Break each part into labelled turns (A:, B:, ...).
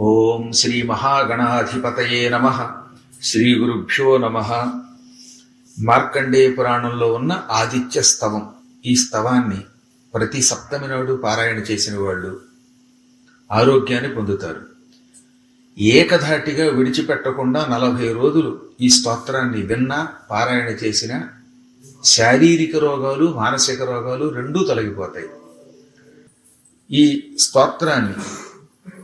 A: ఓం శ్రీ మహాగణాధిపతయే నమ. శ్రీ గురుభ్యో నమ. మార్కండేయ పురాణంలో ఉన్న ఆదిత్య స్తవం ఈ స్తవాన్ని ప్రతి సప్తమి నాడు పారాయణ చేసిన వాళ్ళు ఆరోగ్యాన్ని పొందుతారు. ఏకధాటిగా విడిచిపెట్టకుండా నలభై రోజులు ఈ స్తోత్రాన్ని విన్నా పారాయణ చేసిన శారీరక రోగాలు మానసిక రోగాలు రెండూ తొలగిపోతాయి. ఈ స్తోత్రాన్ని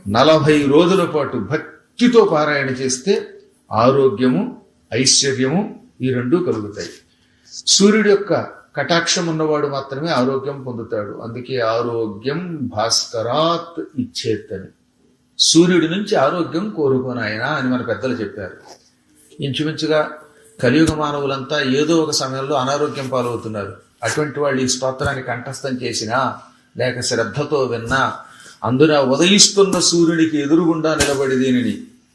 A: నలభై రోజుల పాటు భక్తితో పారాయణ చేస్తే ఆరోగ్యము ఐశ్వర్యము ఈ రెండూ కలుగుతాయి. సూర్యుడి యొక్క కటాక్షం ఉన్నవాడు మాత్రమే ఆరోగ్యం పొందుతాడు. అందుకే ఆరోగ్యం భాస్కరాత్ ఇచ్చేత్తని సూర్యుడి నుంచి ఆరోగ్యం కోరుకోనాయన అని మన పెద్దలు చెప్పారు. ఇంచుమించుగా కలియుగ మానవులంతా ఏదో ఒక సమయంలో అనారోగ్యం పాలవుతున్నారు. అటువంటి వాళ్ళు ఈ స్తోత్రాన్ని కంఠస్థం చేసినా లేక శ్రద్ధతో విన్నా అందున ఉదయిస్తున్న సూర్యునికి ఎదురుగుండా నిలబడి దీనిని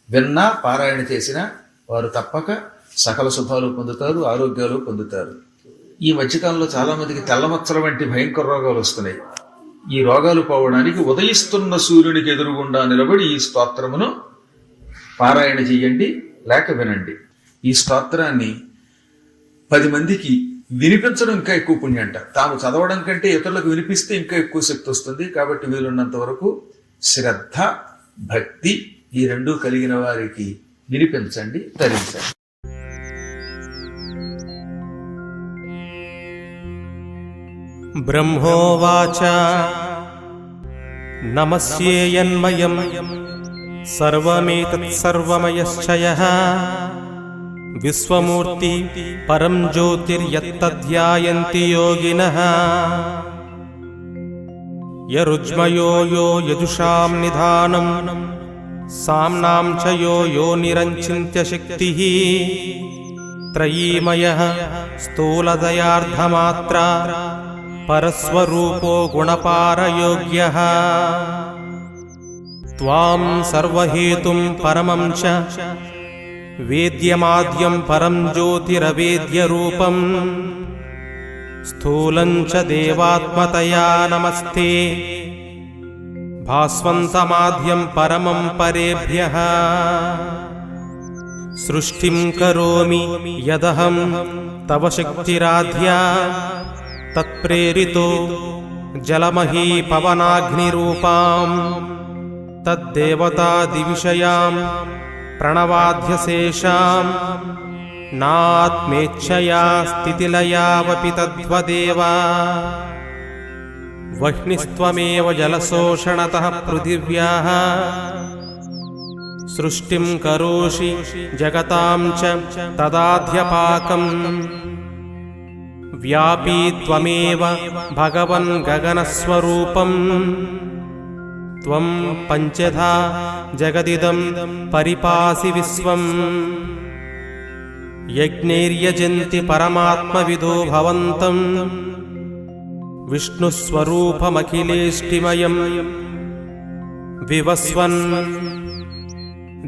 A: విన్నా పారాయణ చేసినా వారు తప్పక సకల శుభాలు పొందుతారు ఆరోగ్యాలు పొందుతారు. ఈ మధ్యకాలంలో చాలామందికి తెల్లమచ్చల వంటి భయంకర రోగాలు వస్తున్నాయి. ఈ రోగాలు పోవడానికి ఉదయిస్తున్న సూర్యునికి ఎదురుగుండా నిలబడి ఈ స్తోత్రమును పారాయణ చేయండి లేక వినండి. ఈ స్తోత్రాన్ని పది మందికి వినిపించడం ఇంకా ఎక్కువ పుణ్యం అంట తాము చదవడం కంటే ఇతరులకు వినిపిస్తే ఇంకా ఎక్కువ శక్తి వస్తుంది. కాబట్టి వీలున్నంత వరకు శ్రద్ధ భక్తి ఈ రెండు కలిగిన వారికి వినిపించండి
B: తరించండి. బ్రహ్మోవాచ నమస్యేయన్మయం. సర్వమేతత్సర్వమయశ్చయ. विश्वमूर्ति परं ज्योतिर्यत्तध्यायन्ति योगिनः। यरुज्मयो यो यजुषां निधानं साम्नां च यो यो निरञ्चिन्त्यशक्तिः। त्रयीमयः स्थूलदयार्धमात्रा परस्वरूपो गुणपारयोग्यः। त्वां सर्वहेतुं परमं च वेद्यमाद्यं परं ज्योतिरवेद्यरूपम्। स्थूलं च देवात्मतया नमस्ते। भास्वन्तमाद्यं परमं परेभ्यः। सृष्टिं करोमि यदहं तव शक्तिराध्या। तत्प्रेरितो जलमहीपवनाग्निरूपाम्। तद्देवतादिविषयां प्रणवाध्यशेषां नात्मेच्छया स्थितिलयावपि तद्वदेव। वह्निस्त्वमेव जलशोषणतः पृथिव्याः। सृष्टिं करोषि जगतां च तदाध्यपाकम्। व्यापी त्वमेव भगवन् गगनस्वरूपम् त्वं पञ्चधा जगदिदं परिपासि विश्वम्। यज्ञैर्यजन्ति परमात्मविदो भवन्तम् विष्णुस्वरूपमखिलेष्टिमयम् विवस्वन्।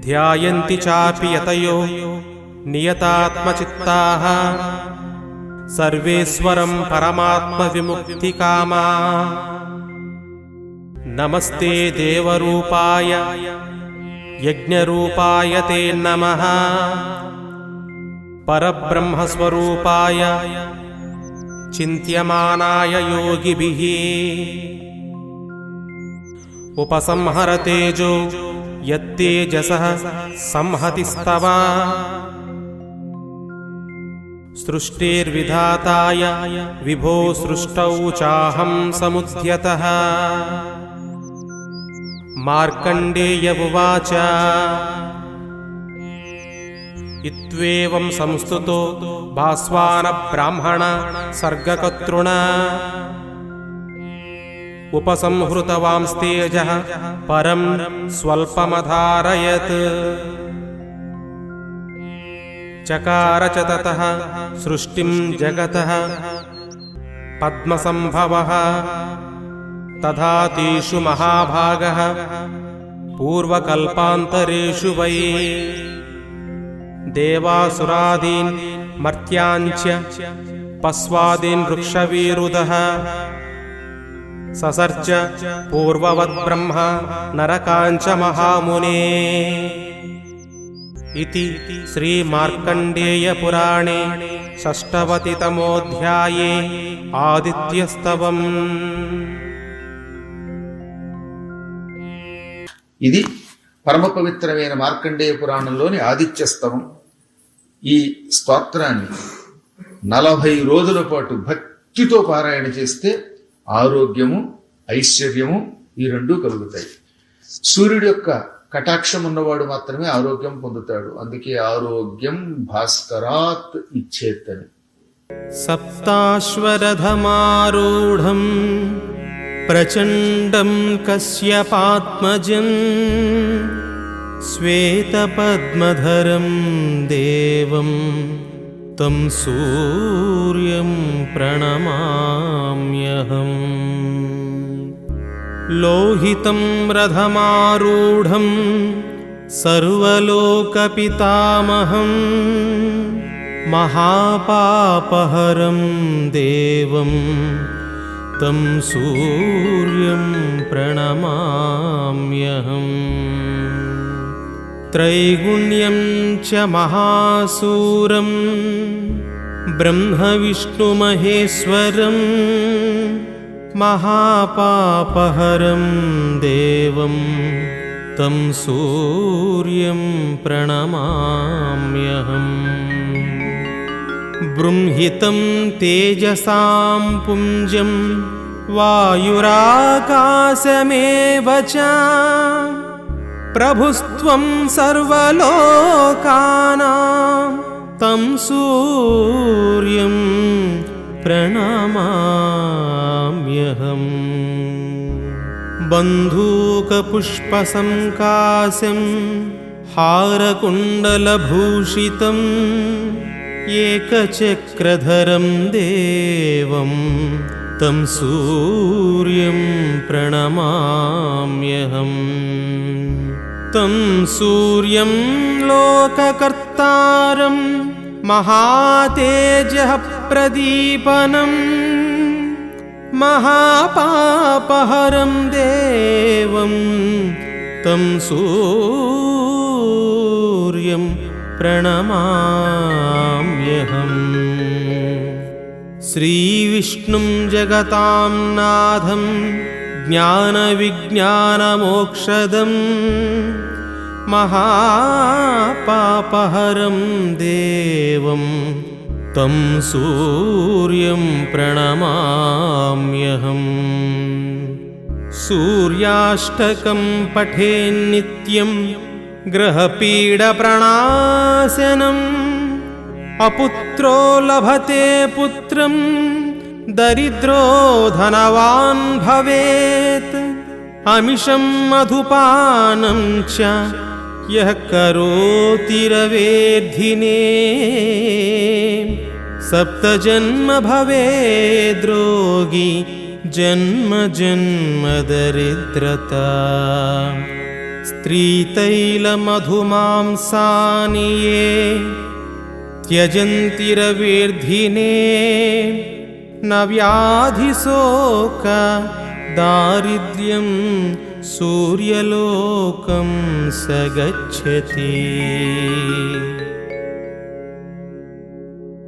B: ध्यायन्ति चापि यतयो नियतात्मचित्ताः। सर्वेश्वरं परमात्मविमुक्तिकामा नमस्ते देवरूपाय यज्ञरूपाय ते नमः। परब्रह्मस्वरूपाय चिन्त्यमानाय योगिभिः। उपसंहरतेजो यत्तेजसः संहतिस्तव। सृष्टिर्विधाताय विभो सृष्टौ चाहं समुद्यतः मार्कण्डेय उवाच इत्वेवं संस्तुतो भास्वानब्राह्मण सर्गकर्तृण उपसंहृतवांस्तेजः परं स्वल्पमधारयत्। चकार च ततः सृष्टिं जगतः। पद्मसम्भवः तथा तेषु महाभागः। पूर्वकल्पान्तरेषु वै देवासुरादीन् मर्त्याञ्च पस्वादीन् वृक्षवीरुदः। ससर्ज पूर्ववद्ब्रह्म नरकाञ्च महामुने। इति श्रीमार्कण्डेयपुराणे षष्ठवतितमोऽध्याये आदित्यस्तवम्
A: ఇది పరమ పవిత్రమైన మార్కండేయ పురాణంలోని ఆదిత్య స్తవం. ఈ స్తోత్రాన్ని నలభై రోజుల పాటు భక్తితో పారాయణ చేస్తే ఆరోగ్యము ఐశ్వర్యము ఈ రెండూ కలుగుతాయి. సూర్యుడు యొక్క కటాక్షం ఉన్నవాడు మాత్రమే ఆరోగ్యం పొందుతాడు. అందుకే ఆరోగ్యం భాస్కరాత్ ఇచ్చేతని.
B: సప్తాశ్వరధమారూఢం प्रचण्डं कश्यपात्मजम् श्वेतपद्मधरं देवं तं सूर्यं प्रणमाम्यहम्। लोहितं रथमारूढं सर्वलोकपितामहम् महापापहरं देवं तं सूर्यं प्रणमाम्यहम्। त्रैगुण्यं च महासूरं ब्रह्मविष्णुमहेश्वरं महापापहरं देवं तं सूर्यं प्रणमाम्यहम् बृंहितं तेजसां पुञ्जं वायुराकाशमेव च प्रभुस्त्वं सर्वलोकानां तं सूर्यं प्रणमाम्यहम्। बन्धूकपुष्पसङ्काशं हारकुण्डलभूषितम् एकचक्रधरं देवं तं सूर्यं प्रणमाम्यहम्। तं सूर्यं लोककर्तारं महातेजः प्रदीपनम् महापापहरं देवं तं सूर्यं प्रणमाम्यहम्। श्रीविष्णुं जगतां नाथं ज्ञानविज्ञानमोक्षदम् महापापहरं देवं तं सूर्यं प्रणमाम्यहम्। सूर्याष्टकं पठेन्नित्यं ग्रहपीडप्रणाशनम् अपुत्रो लभते पुत्रं दरिद्रो धनवान् भवेत्। अमिषं मधुपानं च यः करोति रवेद्धिने। सप्तजन्म भवेद्रोगी जन्म जन्म दरिद्रता स्त्रीतैलमधुमांसानि ये त्यजन्ति रवेर्धिने न व्याधिशोक दारिद्र्यं सूर्यलोकं स गच्छति